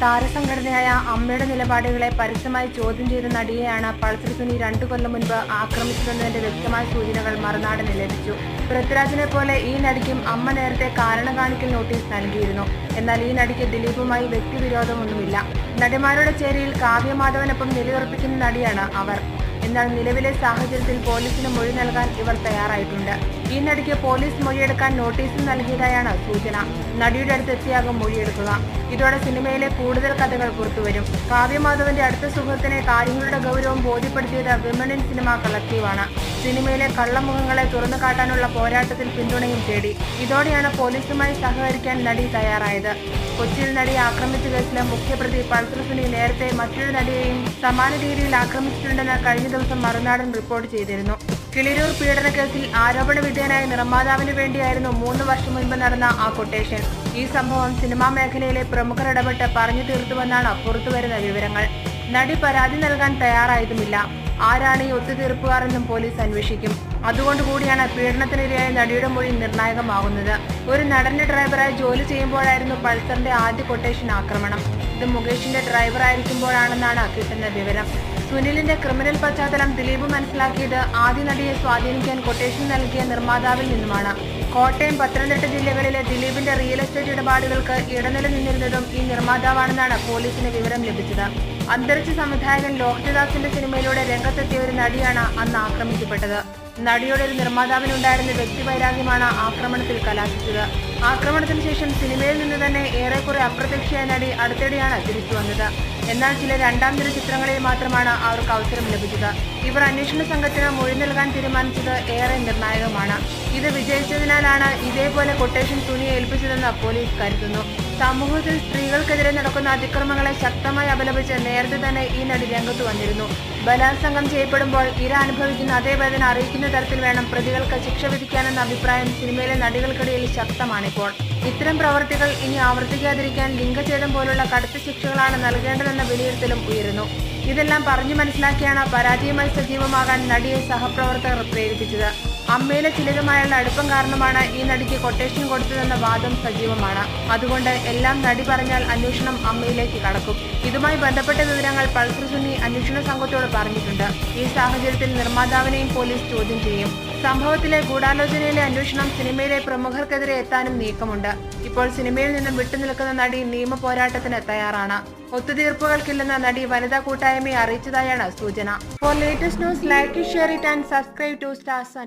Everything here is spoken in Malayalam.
താരസംഘടനയായ അമ്മയുടെ നിലപാടുകളെ പരസ്യമായി ചോദ്യം ചെയ്ത നടിയെയാണ് പൾസർ സുനി രണ്ടു കൊല്ലം മുൻപ് ആക്രമിച്ചതെന്നതിന്റെ വ്യക്തമായ സൂചനകൾ മറുനാടിന് ലഭിച്ചു. പൃഥ്വിരാജിനെ പോലെ ഈ നടിക്കും അമ്മ നേരത്തെ കാരണം കാണിക്കൽ നോട്ടീസ് നൽകിയിരുന്നു. എന്നാൽ ഈ നടിക്ക് ദിലീപുമായി വ്യക്തിവിരോധമൊന്നുമില്ല. നടിമാരുടെ ചേരിയിൽ കാവ്യമാധവനൊപ്പം നിലയുറപ്പിക്കുന്ന നടിയാണ് അവർ. എന്നാൽ നിലവിലെ സാഹചര്യത്തിൽ പോലീസിന് മൊഴി നൽകാൻ ഇവർ തയ്യാറായിട്ടുണ്ട്. ഈ നടിക്ക് പോലീസ് മൊഴിയെടുക്കാൻ നോട്ടീസ് നൽകിയതായാണ് സൂചന. നടിയുടെ അടുത്തെത്തിയാകും മൊഴിയെടുക്കുക. ഇതോടെ സിനിമയിലെ കൂടുതൽ കഥകൾ പുറത്തുവരും. കാവ്യമാധവന്റെ അടുത്ത സുഹൃത്തിനെ കാര്യങ്ങളുടെ ഗൗരവം ബോധ്യപ്പെടുത്തിയത് വിമൻ ഇൻ സിനിമ കളക്റ്റീവാണ്. സിനിമയിലെ കള്ളമുഖങ്ങളെ തുറന്നു കാട്ടാനുള്ള പോരാട്ടത്തിൽ പിന്തുണയും തേടി. ഇതോടെയാണ് പോലീസുമായി സഹകരിക്കാൻ നടി തയ്യാറായത്. കൊച്ചിയിൽ നടിയെ ആക്രമിച്ച കേസിലെ മുഖ്യപ്രതി പൾസർ നേരത്തെ മറ്റൊരു നടിയെയും സമാന രീതിയിൽ ആക്രമിച്ചിട്ടുണ്ടെന്ന് കഴിഞ്ഞ ദിവസം മറുനാടൻ റിപ്പോർട്ട് ചെയ്തിരുന്നു. കിളിരൂർ പീഡന കേസിൽ ആരോപണ വിധേയനായ നിർമ്മാതാവിന് വേണ്ടിയായിരുന്നു മൂന്ന് വർഷം മുൻപ് നടന്ന ആ കൊട്ടേഷൻ. ഈ സംഭവം സിനിമാ മേഖലയിലെ പ്രമുഖർ ഇടപെട്ട് പറഞ്ഞു തീർത്തുവെന്നാണ് പുറത്തുവരുന്ന വിവരങ്ങൾ. നടി പരാതി നൽകാൻ തയ്യാറായതുമില്ല. ആരാണ് ഈ ഒത്തുതീർപ്പുകാരെന്നും പോലീസ് അന്വേഷിക്കും. അതുകൊണ്ട് കൂടിയാണ് പീഡനത്തിനിരയായ നടിയുടെ മൊഴി നിർണായകമാകുന്നത്. ഒരു നടന്റെ ഡ്രൈവറായി ജോലി ചെയ്യുമ്പോഴായിരുന്നു പൾസറിന്റെ ആദ്യ കൊട്ടേഷൻ ആക്രമണം. ഇത് മുകേഷിന്റെ ഡ്രൈവർ ആയിരിക്കുമ്പോഴാണെന്നാണ് കിട്ടുന്ന വിവരം. സുനിലിന്റെ ക്രിമിനൽ പശ്ചാത്തലം ദിലീപ് മനസ്സിലാക്കിയത് ആദ്യ നടിയെ സ്വാധീനിക്കാൻ കൊട്ടേഷൻ നൽകിയ നിർമ്മാതാവിൽ നിന്നുമാണ്. കോട്ടയം പത്തനംതിട്ട ജില്ലകളിലെ ദിലീപിന്റെ റിയൽ എസ്റ്റേറ്റ് ഇടപാടുകൾക്ക് ഇടനില നിന്നിരുന്നതും ഈ നിർമ്മാതാവാണെന്നാണ് പോലീസിന് വിവരം ലഭിച്ചത്. അന്തരിച്ച സംവിധായകൻ ലോഹിതദാസിന്റെ സിനിമയിലൂടെ രംഗത്തെത്തിയ ഒരു നടിയാണ് അന്ന് ആക്രമിക്കപ്പെട്ടത്. നടിയുടെ ഒരു നിർമ്മാതാവിനുണ്ടായിരുന്ന വ്യക്തിവൈരാഗ്യമാണ് ആക്രമണത്തിൽ കലാശിച്ചത്. ആക്രമണത്തിന് ശേഷം സിനിമയിൽ നിന്ന് തന്നെ ഏറെക്കുറെ അപ്രത്യക്ഷയായ നടി അടുത്തിടെയാണ് തിരിച്ചു വന്നത്. എന്നാൽ ചില രണ്ടാം നിര ചിത്രങ്ങളിൽ മാത്രമാണ് അവർക്ക് അവസരം ലഭിച്ചത്. ഇവർ അന്വേഷണ സംഘത്തിന് മൊഴി നൽകാൻ തീരുമാനിച്ചത് ഏറെ നിർണായകമാണ്. ഇത് വിജയിച്ചതിനാലാണ് ഇതേപോലെ കൊട്ടേഷൻ തുണി ഏൽപ്പിച്ചതെന്ന് പോലീസ് കരുതുന്നു. സമൂഹത്തിൽ സ്ത്രീകൾക്കെതിരെ നടക്കുന്ന അതിക്രമങ്ങളെ ശക്തമായി അപലപിച്ച് നേരത്തെ തന്നെ ഈ നടി രംഗത്ത് വന്നിരുന്നു. ബലാത്സംഗം ചെയ്യപ്പെടുമ്പോൾ ഇര അനുഭവിക്കുന്ന അതേ വേദന അറിയിക്കുന്ന തരത്തിൽ വേണം പ്രതികൾക്ക് ശിക്ഷ വിധിക്കാനെന്ന അഭിപ്രായം സിനിമയിലെ നടികൾക്കിടയിൽ ശക്തമാണിപ്പോൾ ഇത്തരം പ്രവർത്തികൾ ഇനി ആവർത്തിക്കാതിരിക്കാൻ ലിംഗഛേദം പോലുള്ള കടുത്ത ശിക്ഷകളാണ് നൽകേണ്ടതെന്ന വിലയിരുത്തലും ഉയരുന്നു. ഇതെല്ലാം പറഞ്ഞു മനസ്സിലാക്കിയാണ് പരാജയമായി സജീവമാകാൻ നടിയെ സഹപ്രവർത്തകർ പ്രേരിപ്പിച്ചത്. അമ്മയിലെ ചിലരുമായുള്ള അടുപ്പം കാരണമാണ് ഈ നടിക്ക് കൊട്ടേഷൻ കൊടുത്തതെന്ന വാദം സജീവമാണ്. അതുകൊണ്ട് എല്ലാം നടി പറഞ്ഞാൽ അന്വേഷണം അമ്മയിലേക്ക് കടക്കും. ഇതുമായി ബന്ധപ്പെട്ട വിവരങ്ങൾ പൾസർ സുന്നി അന്വേഷണ സംഘത്തോട് പറഞ്ഞിട്ടുണ്ട്. ഈ സാഹചര്യത്തിൽ നിർമ്മാതാവിനെയും പോലീസ് ചോദ്യം ചെയ്യും. സംഭവത്തിലെ ഗൂഢാലോചനയിലെ അന്വേഷണം സിനിമയിലെ പ്രമുഖർക്കെതിരെ എത്താനും നീക്കമുണ്ട്. ഇപ്പോൾ സിനിമയിൽ നിന്നും വിട്ടുനിൽക്കുന്ന നടി നിയമ പോരാട്ടത്തിന് തയ്യാറാണ്. ഒത്തുതീർപ്പുകൾക്കില്ലെന്ന നടി വനിതാ കൂട്ടായ്മയെ അറിയിച്ചതായാണ് സൂചന. For latest news like share it and subscribe to stars